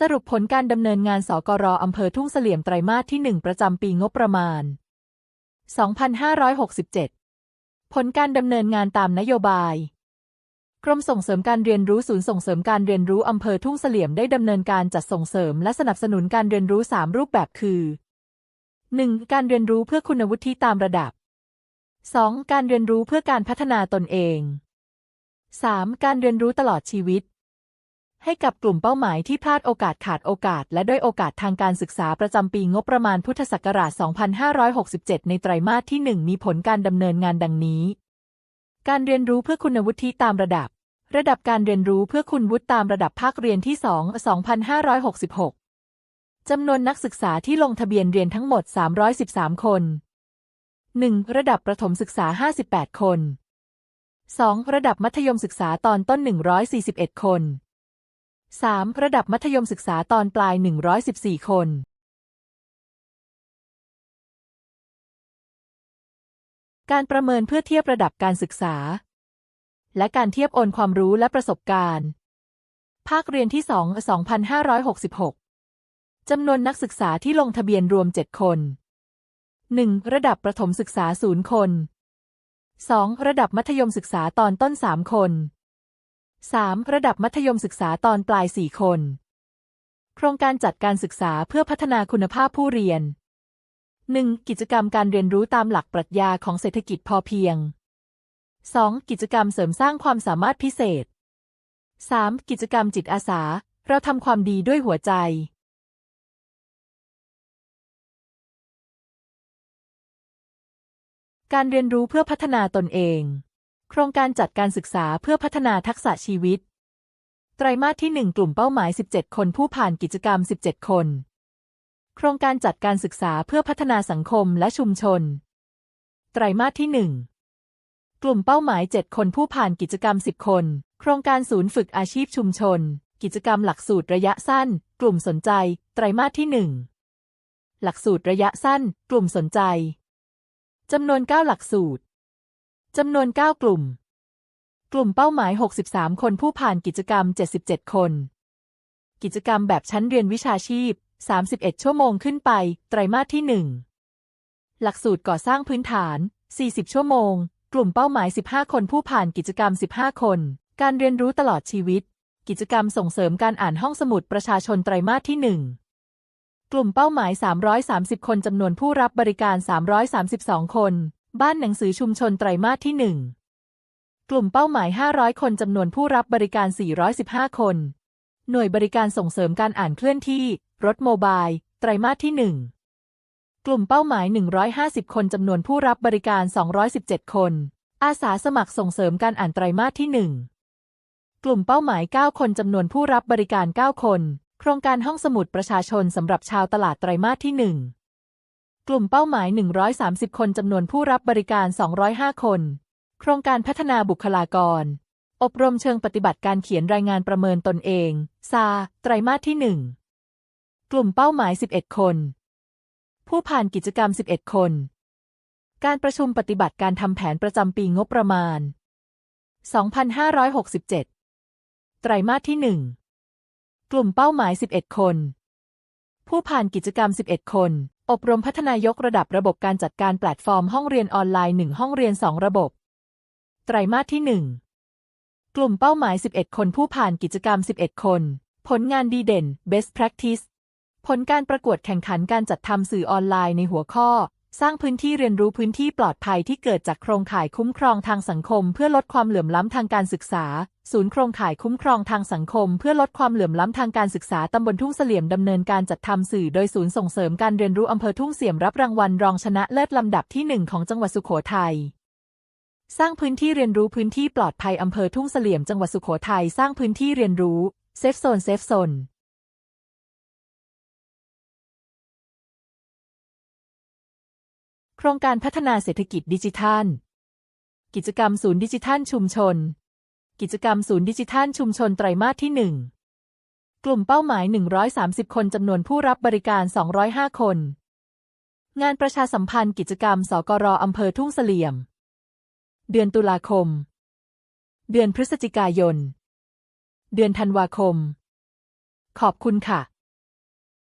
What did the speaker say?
สรุปผลการดำเนินงานสกรอำเภอทุ่งเสลี่ยมไตรมาสที่ 1 ประจำปีงบประมาณ 2567 ผลการดำเนินงานตามนโยบาย กรมส่งเสริมการเรียนรู้ศูนย์ส่งเสริมการเรียนรู้อำเภอทุ่งเสลี่ยมได้ดำเนินการจัดส่งเสริมและสนับสนุนการเรียนรู้ 3 รูปแบบคือ 1. การเรียนรู้เพื่อคุณวุฒิตามระดับ 2. การเรียนรู้เพื่อการพัฒนาตนเอง 3. การเรียนรู้ตลอดชีวิต ให้กับกลุ่มเป้าหมายที่พลาดโอกาสขาดโอกาส และด้อยโอกาสทางการศึกษาประจำปีงบประมาณพุทธศักราช 2567 ในไตรมาสที่ 1 มีผลการดำเนินงานดังนี้ การเรียนรู้เพื่อคุณวุฒิตามระดับ ระดับการเรียนรู้เพื่อคุณวุฒิตามระดับภาคเรียนที่ 2 2566 จำนวนนักศึกษาที่ลงทะเบียนเรียนทั้งหมด 313 คน 1. ระดับประถมศึกษา 58 คน 2. ระดับมัธยมศึกษาตอนต้น 141 คน 3. ระดับมัธยมศึกษาตอนปลาย 114 คนการประเมินเพื่อเทียบระดับการศึกษา และการเทียบโอนความรู้และประสบการณ์ ภาคเรียนที่ 2 2566 จำนวนนักศึกษาที่ลงทะเบียนรวม 7 คน 1. ระดับประถมศึกษา 0 คน 2. ระดับมัธยมศึกษาตอนต้น 3 คน 3. ระดับมัธยมศึกษาตอนปลาย 4 คน โครงการจัดการศึกษาเพื่อพัฒนาคุณภาพผู้เรียน 1. กิจกรรมการเรียนรู้ตามหลักปรัชญาของเศรษฐกิจพอเพียง 2. กิจกรรมเสริมสร้างความสามารถพิเศษ 3. กิจกรรมจิตอาสา เราทำความดีด้วยหัวใจ การเรียนรู้เพื่อพัฒนาตนเอง โครงการจัดการศึกษาเพื่อพัฒนาทักษะชีวิต ไตรมาสที่ 1 กลุ่มเป้าหมาย 17 คนผู้ผ่านกิจกรรม 17 คน โครงการจัดการศึกษาเพื่อพัฒนาสังคมและชุมชน ไตรมาสที่ 1 กลุ่มเป้าหมาย 7 คนผู้ผ่านกิจกรรม 10 คน โครงการศูนย์ฝึกอาชีพชุมชน กิจกรรมหลักสูตรระยะสั้น กลุ่มสนใจ ไตรมาสที่ 1 หลักสูตรระยะสั้น กลุ่มสนใจจำนวน 9 หลักสูตร จำนวน 9 กลุ่ม กลุ่มเป้าหมาย 63 คนผู้ผ่านกิจกรรม 77 คน กิจกรรมแบบชั้นเรียนวิชาชีพ 31 ชั่วโมงขึ้นไป ไตรมาสที่ 1 หลักสูตรก่อสร้างพื้นฐาน 40 ชั่วโมง กลุ่มเป้าหมาย 15 คนผู้ผ่านกิจกรรม 15 คน การเรียนรู้ตลอดชีวิต กิจกรรมส่งเสริมการอ่านห้องสมุดประชาชนไตรมาสที่ 1 กลุ่มเป้าหมาย 330 คนจำนวนผู้รับบริการ 332 คน บ้านหนังสือชุมชนไตรมาสที่ 1 กลุ่มเป้าหมาย 500 คนจำนวนผู้รับบริการ 415 คน หน่วยบริการส่งเสริมการอ่านเคลื่อนที่ รถโมบาย ไตรมาสที่ 1 กลุ่มเป้าหมาย 150 คนจำนวนผู้รับบริการ 217 คน อาสาสมัครส่งเสริมการอ่านไตรมาสที่ 1 กลุ่มเป้าหมาย 9 คนจำนวนผู้รับบริการ 9 คน โครงการห้องสมุดประชาชนสำหรับชาวตลาดไตรมาสที่ 1 กลุ่มเป้าหมาย 130 คนจำนวนผู้รับบริการ 205 คน โครงการพัฒนาบุคลากร อบรมเชิงปฏิบัติการเขียนรายงานประเมินตนเอง ซา ไตรมาสที่ 1 กลุ่มเป้าหมาย 11 คน ผู้ผ่านกิจกรรม 11 คน การประชุมปฏิบัติการทำแผนประจำปีงบประมาณ 2567 ไตรมาสที่ 1 กลุ่มเป้าหมาย 11 คน ผู้ผ่านกิจกรรม 11 คน อบรมพัฒนายกระดับระบบการจัดการแพลตฟอร์มห้องเรียนออนไลน์ 1 ห้องเรียน 2 ระบบ ไตรมาสที่ 1 กลุ่มเป้าหมาย 11 คนผู้ผ่านกิจกรรม 11 คน ผลงานดีเด่น Best Practice ผลการประกวดแข่งขันการจัดทำสื่อออนไลน์ในหัวข้อ สร้างพื้นที่เรียนรู้พื้นที่ปลอดภัยที่เกิดจากโครงข่ายคุ้มครองทางสังคม เพื่อลดความเหลื่อมล้ำทางการศึกษา ศูนย์โครงข่ายคุ้มครองทางสังคม เพื่อลดความเหลื่อมล้ำทางการศึกษาตำบลทุ่งเสลี่ยมดำเนินการจัดทำสื่อโดยศูนย์ส่งเสริมการเรียนรู้อำเภอทุ่งเสียมรับรางวัลรองชนะเลิศลำดับที่หนึ่งของจังหวัดสุโขทัยสร้างพื้นที่เรียนรู้พื้นที่ปลอดภัยอำเภอทุ่งเสลี่ยมจังหวัดสุโขทัยสร้างพื้นที่เรียนรู้เซฟโซนเซฟโซน ครงการพัฒนาเศรษฐกิจดิจิทัล กิจกรรมศูนย์ดิจิทัลชุมชน กิจกรรมศูนย์ดิจิทัลชุมชนไตรมาสที่ 1 กลุ่มเป้าหมาย 130 คนจำนวนผู้รับบริการ 205 คน งานประชาสัมพันธ์กิจกรรมสกรอำเภอทุ่งเสลี่ยม เดือนตุลาคม เดือนพฤศจิกายน เดือนธันวาคม ขอบคุณค่ะ